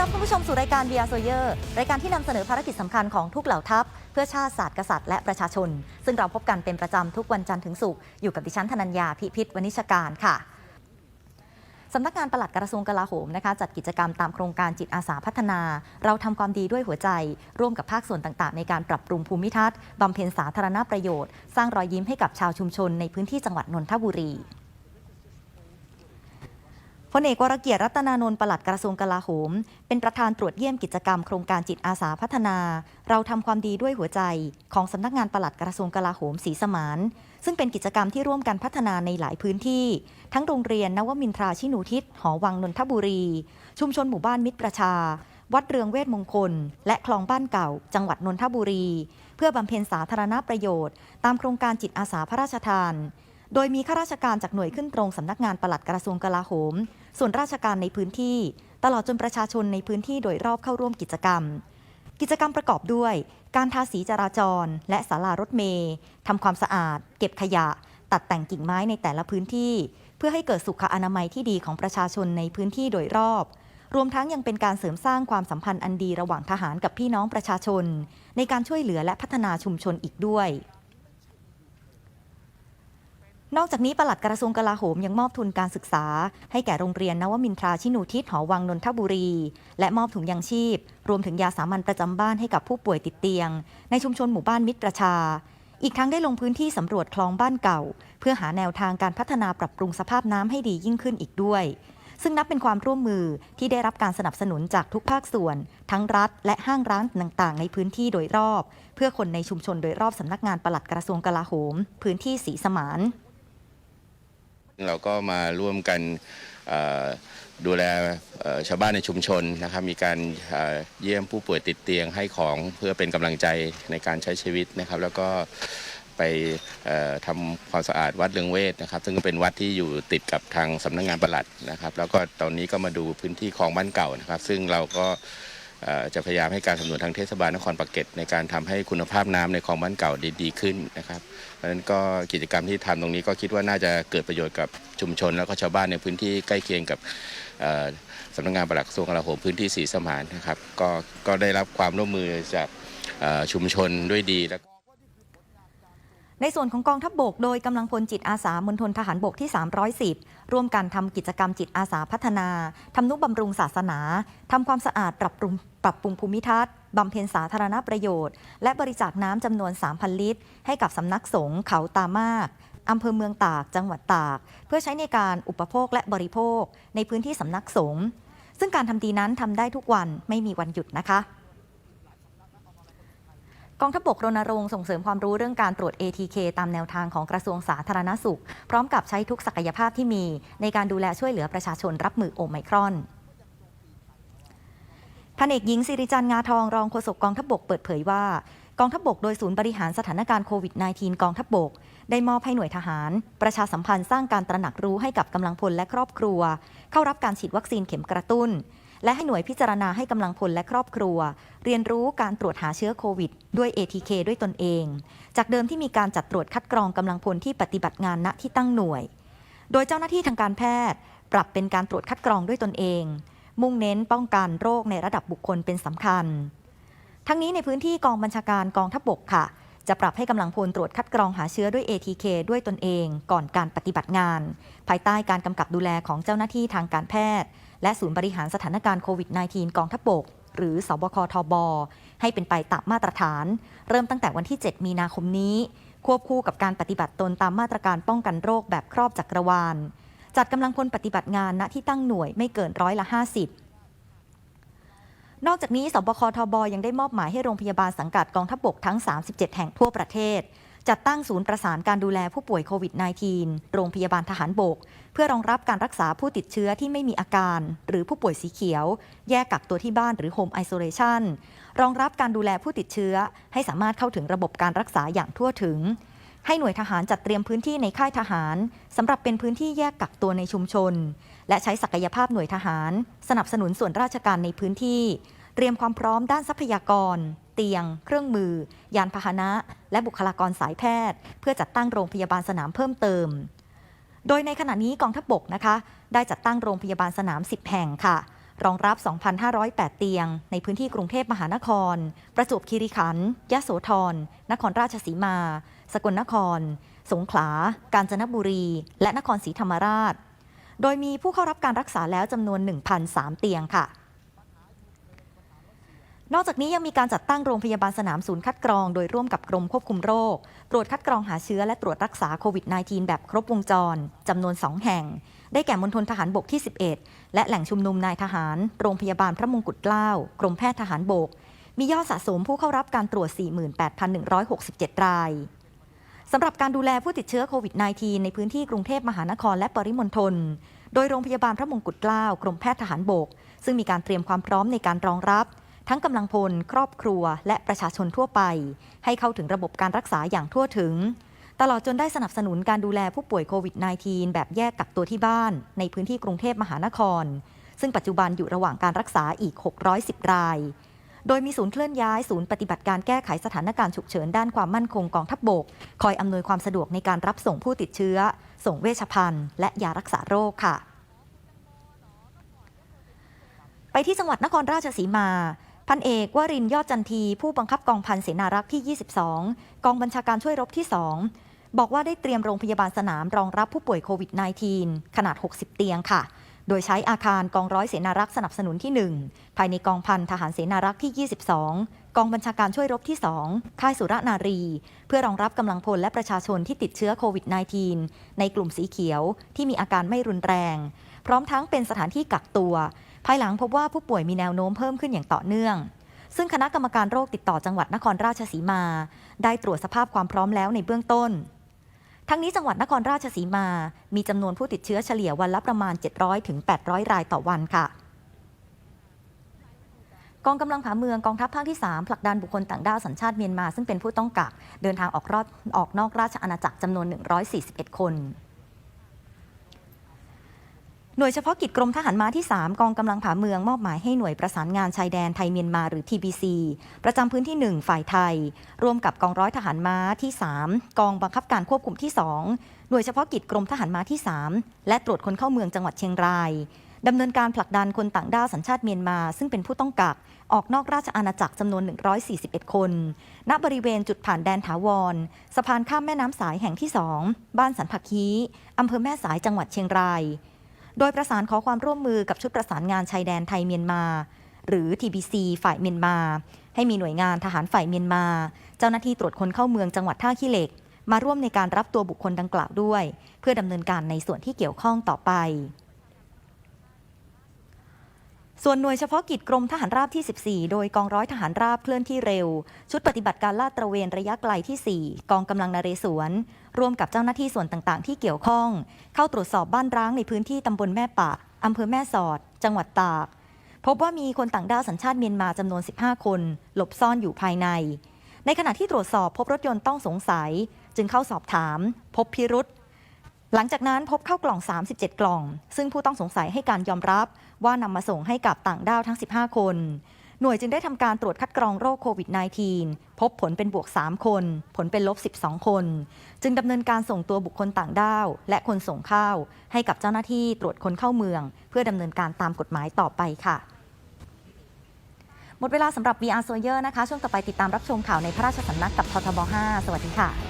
รับคุณผู้ชมสู่รายการ VR Soyer รายการที่นำเสนอภารกิจสำคัญของทุกเหล่าทัพ เพื่อชาติศาสตร์กษัตริย์และประชาชน ซึ่งเราพบกันเป็นประจำทุกวันจันทร์ถึงศุกร์อยู่กับดิฉันธนัญญาพิพิธวณิชการค่ะสำนักงานปลัดกระทรวงกลาโหมนะคะจัดกิจกรรมตามโครงการจิตอาสาพัฒนา เราทำความดีด้วยหัวใจ ร่วมกับภาคส่วนต่างๆ ในการปรับปรุงภูมิทัศน์บำเพ็ญสาธารณประโยชน์ สร้างรอยยิ้มให้กับชาวชุมชนในพื้นที่จังหวัดนนทบุรี พลเอกวรเกียรติรัตนานนท์ปลัดกระทรวงกลาโหม เป็นประธานตรวจเยี่ยมกิจกรรมโครงการจิตอาสาพัฒนา เราทำความดีด้วยหัวใจ ของสำนักงานปลัดกระทรวงกลาโหมศรีสมาน ซึ่งเป็นกิจกรรมที่ร่วมกันพัฒนาในหลายพื้นที่ ทั้งโรงเรียนนวมินทราชินูทิศหอวังนนทบุรี ชุมชนหมู่บ้านมิตรประชา วัดเรืองเวทมงคล และคลองบ้านเก่า จังหวัดนนทบุรี เพื่อบำเพ็ญสาธารณประโยชน์ ตามโครงการจิตอาสาพระราชทาน โดยมีข้าราชการจากหน่วยขึ้นตรงสำนักงานปลัดกระทรวงกลาโหม ส่วนราชการในพื้นที่ ตลอดจนประชาชนในพื้นที่โดยรอบเข้าร่วมกิจกรรม กิจกรรมประกอบด้วย การทาสีจราจร และศาลารถเมล์ทำความสะอาด เก็บขยะ ตัดแต่งกิ่งไม้ในแต่ละพื้นที่ เพื่อให้เกิดสุขอนามัยที่ดีของประชาชนในพื้นที่โดยรอบ รวมทั้งยังเป็นการเสริมสร้างความสัมพันธ์อันดีระหว่างทหารกับพี่น้องประชาชน ในการช่วยเหลือและพัฒนาชุมชนอีกด้วย นอกจากนี้ปลัดกระทรวงกลาโหมยังมอบทุนการศึกษา ให้แก่โรงเรียนนวมินทราชินูทิศหอวังนนทบุรี และมอบถุงยางชีพ รวมถึงยาสามัญประจำบ้านให้กับผู้ป่วยติดเตียง ในชุมชนหมู่บ้านมิตรประชา อีกทั้งได้ลงพื้นที่สำรวจคลองบ้านเก่า เพื่อหาแนวทางการพัฒนาปรับปรุงสภาพน้ำให้ดียิ่งขึ้นอีกด้วย ซึ่งนับเป็นความร่วมมือที่ได้รับการสนับสนุนจากทุกภาคส่วน ทั้งรัฐ และห้างร้านต่างๆ ในพื้นที่โดยรอบ เพื่อคนในชุมชนโดยรอบสำนักงานปลัดกระทรวงกลาโหม พื้นที่สีสมาน เราก็มาร่วมกันดูแลชาวบ้านในชุมชนนะครับ มีการเยี่ยมผู้ป่วยติดเตียงให้ของเพื่อเป็นกำลังใจในการใช้ชีวิตนะครับ แล้วก็ไปทำความสะอาดวัดเรืองเวทนะครับ ซึ่งเป็นวัดที่อยู่ติดกับทางสำนักงานประหลัดนะครับ แล้วก็ตอนนี้ก็มาดูพื้นที่คลองบ้านเก่านะครับ ซึ่งเราก็ จะพยายามให้การสำรวจทางเทศบาลนครปากเกร็ดในการทำให้คุณภาพน้ำในคลองบ้านเก่าดีดีขึ้นนะครับเพราะฉะนั้นก็กิจกรรมที่ทำตรงนี้ก็คิดว่าน่าจะเกิดประโยชน์กับชุมชน แล้วก็ชาวบ้านในพื้นที่ใกล้เคียงกับสำนักงานปลัดกระทรวงกลาโหมพื้นที่สีสมานนะครับก็ก็ได้รับความร่วมมือจากชุมชนด้วยดีแล้ว ในส่วนของกองทัพบบกโดยกำลังพลจิตอาสามณฑลทหารบกที่ 310 ร่วมกันทำกิจกรรมจิตอาสาพัฒนาทำนุบำรุงศาสนาทำความสะอาดปรับปรุงปรับปรุงภูมิทัศน์บำเพ็ญสาธารณประโยชน์ และบริจาคน้ำจำนวน 3,000 ลิตร ให้กับสำนักสงฆ์เขาตามากอำเภอเมืองตาก จังหวัดตาก เพื่อใช้ในการอุปโภคและบริโภค ในพื้นที่สำนักสงฆ์ซึ่งการทำดีนั้นทำได้ทุกวันไม่มีวันหยุดนะคะ กองทัพบกรณรงค์ส่งเสริมความรู้เรื่องการตรวจ ATK ตามแนวทางของกระทรวงสาธารณสุข พร้อมกับใช้ทุกศักยภาพที่มี ในการดูแลช่วยเหลือประชาชนรับมือโอไมครอนพันเอกหญิงสิริจันทร์งาทองรองโฆษกกองทัพบกเปิดเผยว่ากองทัพบกโดยศูนย์บริหารสถานการณ์โควิด -19 กองทัพบก ได้มอบให้หน่วยทหาร ประชาสัมพันธ์สร้างการตระหนักรู้ให้กับกำลังพลและครอบครัว เข้ารับการฉีดวัคซีนเข็มกระตุ้น และให้หน่วยพิจารณาให้กำลังพลและครอบครัว เรียนรู้การตรวจหาเชื้อโควิด ด้วย ATK ด้วยตนเอง จากเดิมที่มีการจัดตรวจคัดกรองกำลังพลที่ปฏิบัติงานณที่ตั้งหน่วย โดยเจ้าหน้าที่ทางการแพทย์ ปรับเป็นการตรวจคัดกรองด้วยตนเอง มุ่งเน้นป้องกันโรคในระดับบุคคลเป็นสำคัญ ทั้งนี้ในพื้นที่กองบัญชาการกองทัพบกค่ะจะปรับให้กำลังพลตรวจคัดกรองหาเชื้อด้วย ATK ด้วยตนเอง ก่อนการปฏิบัติงาน ภายใต้การกำกับดูแลของเจ้าหน้าที่ทางการแพทย์ และศูนย์บริหารสถานการณ์โควิด -19 กองทัพบก หรือสบคทบ ให้เป็นไปตามมาตรฐาน เริ่มตั้งแต่วันที่ 7 มีนาคมนี้ ควบคู่กับการปฏิบัติตนตามมาตรการป้องกันโรคแบบครอบจักรวาล จัดกำลังพลปฏิบัติงานณที่ตั้งหน่วยไม่เกินร้อยละ 50นอกจากนี้สบคทบยังได้มอบหมายให้โรงพยาบาลสังกัดกองทัพบกทั้ง 37 แห่งทั่วประเทศ จัดตั้งศูนย์ประสานการดูแลผู้ป่วยโควิด -19 โรงพยาบาลทหารบก เพื่อรองรับการรักษาผู้ติดเชื้อที่ไม่มีอาการ หรือผู้ป่วยสีเขียว แยกกักตัวที่บ้านหรือ Home Isolation รองรับการดูแลผู้ติดเชื้อ ให้สามารถเข้าถึงระบบการรักษาอย่างทั่วถึง ให้หน่วยทหารจัดเตรียมพื้นที่ในค่ายทหารสำหรับเป็นพื้นที่แยกกักตัวในชุมชน และใช้ศักยภาพหน่วยทหาร สนับสนุนส่วนราชการในพื้นที่ เตรียมความพร้อมด้านทรัพยากร เตียง เครื่องมือ ยานพาหนะ และบุคลากรสายแพทย์ เพื่อจัดตั้งโรงพยาบาลสนามเพิ่มเติม โดยในขณะนี้กองทัพบกนะคะ ได้จัดตั้งโรงพยาบาลสนาม 10 แห่งค่ะ รองรับ 2,508 เตียง ในพื้นที่กรุงเทพมหานคร ประจวบคีรีขันธ์ยะโสธร นครราชสีมา สกลนคร สงขลา กาญจนบุรี และนครศรีธรรมราช โดยมีผู้เข้ารับการรักษาแล้วจำนวน 1,003 เตียงค่ะ นอกจากนี้ยังมีการจัดตั้งโรงพยาบาลสนามศูนย์คัดกรอง โดยร่วมกับกรมควบคุมโรค ตรวจคัดกรองหาเชื้อและตรวจรักษาโควิด -19 แบบครบวงจร จำนวน 2 แห่ง ได้แก่มณฑลทหารบกที่ 11 และแหล่งชุมนุมนายทหาร โรงพยาบาลพระมงกุฎเกล้า กรมแพทย์ทหารบก มียอดสะสมผู้เข้ารับการตรวจ 48,167 รายสำหรับการดูแลผู้ติดเชื้อโควิด -19 ในพื้นที่กรุงเทพมหานครและปริมณฑล โดยโรงพยาบาลพระมงกุฎเกล้า กรมแพทย์ทหารบก ซึ่งมีการเตรียมความพร้อมในการรองรับ ทั้งกำลังพล ครอบครัว และประชาชนทั่วไป ให้เข้าถึงระบบการรักษาอย่างทั่วถึง ตลอดจนได้สนับสนุนการดูแลผู้ป่วยโควิด -19 แบบแยกกักตัวที่บ้าน ในพื้นที่กรุงเทพมหานคร ซึ่งปัจจุบันอยู่ระหว่างการรักษาอีก 610 ราย โดยมีศูนย์เคลื่อนย้ายศูนย์ปฏิบัติการแก้ไขสถานการณ์ฉุกเฉินด้านความมั่นคงกองทัพบบก คอยอำนวยความสะดวกในการรับส่งผู้ติดเชื้อ ส่งเวชภัณฑ์ และยารักษาโรคค่ะ ไปที่จังหวัดนครราชสีมา พันเอกวรินยอดจันทีผู้บังคับกองพันเสนารักษ์ที่ 22 กองบัญชาการช่วยรบที่ 2 บอกว่าได้เตรียมโรงพยาบาลสนามรองรับผู้ป่วยโควิด -19 ขนาด 60 เตียงค่ะ โดยใช้อาคารกองร้อยเสนารักษ์สนับสนุนที่ 1 ภายในกองพันทหารเสนารักษ์ที่ 22 กองบัญชาการช่วยรบที่ 2 ค่ายสุรนารี เพื่อรองรับกำลังพลและประชาชนที่ติดเชื้อโควิด -19 ในกลุ่มสีเขียวที่มีอาการไม่รุนแรง พร้อมทั้งเป็นสถานที่กักตัว ภายหลังพบว่าผู้ป่วยมีแนวโน้มเพิ่มขึ้นอย่างต่อเนื่อง ซึ่งคณะกรรมการโรคติดต่อจังหวัดนครราชสีมา ได้ตรวจสภาพความพร้อมแล้วในเบื้องต้น ทั้งนี้จังหวัดนครราชสีมา มีจำนวนผู้ติดเชื้อเฉลี่ยวันละประมาณ 700ถึง800 รายต่อวันค่ะกองกำลังผาเมืองกองทัพภาคที่ 3 ผลักดันบุคคลต่างด้าวสัญชาติเมียนมา ซึ่งเป็นผู้ต้องกัก เดินทางออกรอดออกนอกราชอาณาจักรจำนวน 141 คน หน่วยเฉพาะกิจกรมทหารม้าที่ 3 กองกำลังผาเมืองมอบหมายให้หน่วยประสานงานชายแดนไทยเมียนมาหรือ TBC ประจำพื้นที่ 1 ฝ่ายไทย ร่วมกับกองร้อยทหารม้าที่ 3 กองบังคับการควบคุมที่ 2 หน่วยเฉพาะกิจกรมทหารม้าที่ 3 และตรวจคนเข้าเมืองจังหวัดเชียงรายดำเนินการผลักดันคนต่างด้าวสัญชาติเมียนมา ซึ่งเป็นผู้ต้องกัก ออกนอกราชอาณาจักรจำนวน 141 คน ณ บริเวณจุดผ่านแดนถาวร สะพานข้ามแม่น้ำสายแห่งที่ 2 บ้านสันผักคีอำเภอแม่สายจังหวัดเชียงราย โดยประสานขอความร่วมมือกับชุดประสานงานชายแดนไทยเมียนมา หรือ TBC ฝ่ายเมียนมา ให้มีหน่วยงานทหารฝ่ายเมียนมา เจ้าหน้าที่ตรวจคนเข้าเมืองจังหวัดท่าขี้เหล็ก มาร่วมในการรับตัวบุคคลดังกล่าวด้วย เพื่อดำเนินการในส่วนที่เกี่ยวข้องต่อไป ส่วนหน่วยเฉพาะกิจกรมทหารราบที่ 14 โดยกองร้อยทหารราบเคลื่อนที่เร็ว ชุดปฏิบัติการลาดตระเวนระยะไกลที่ 4 กองกำลังนเรศวร ร่วมกับเจ้าหน้าที่ส่วนต่างๆ ที่เกี่ยวข้อง เข้าตรวจสอบบ้านร้างในพื้นที่ตำบลแม่ปะอำเภอแม่สอด จังหวัดตาก พบว่ามีคนต่างด้าวสัญชาติเมียนมาจำนวน 15 คน หลบซ่อนอยู่ภายใน ในขณะที่ตรวจสอบพบรถยนต์ต้องสงสัย จึงเข้าสอบถาม พบพิรุษ หลังจากนั้นพบเข้ากล่อง 37 กล่อง ซึ่งผู้ต้องสงสัยให้การยอมรับว่านำมาส่งให้กับต่างด้าวทั้ง 15 คน หน่วยจึงได้ทำการตรวจคัดกรองโรคโควิด -19 พบผลเป็นบวก 3 คน ผลเป็นลบ 12 คน จึงดำเนินการส่งตัวบุคคลต่างด้าว และคนส่งข้าว ให้กับเจ้าหน้าที่ตรวจคนเข้าเมือง เพื่อดำเนินการตามกฎหมายต่อไปค่ะหมดเวลาสำหรับ VR s o y e r นะคะ ช่วงต่อไปติดตามรับชมข่าวในพระราชสำนักกับททบ 5 สวัสดีค่ะ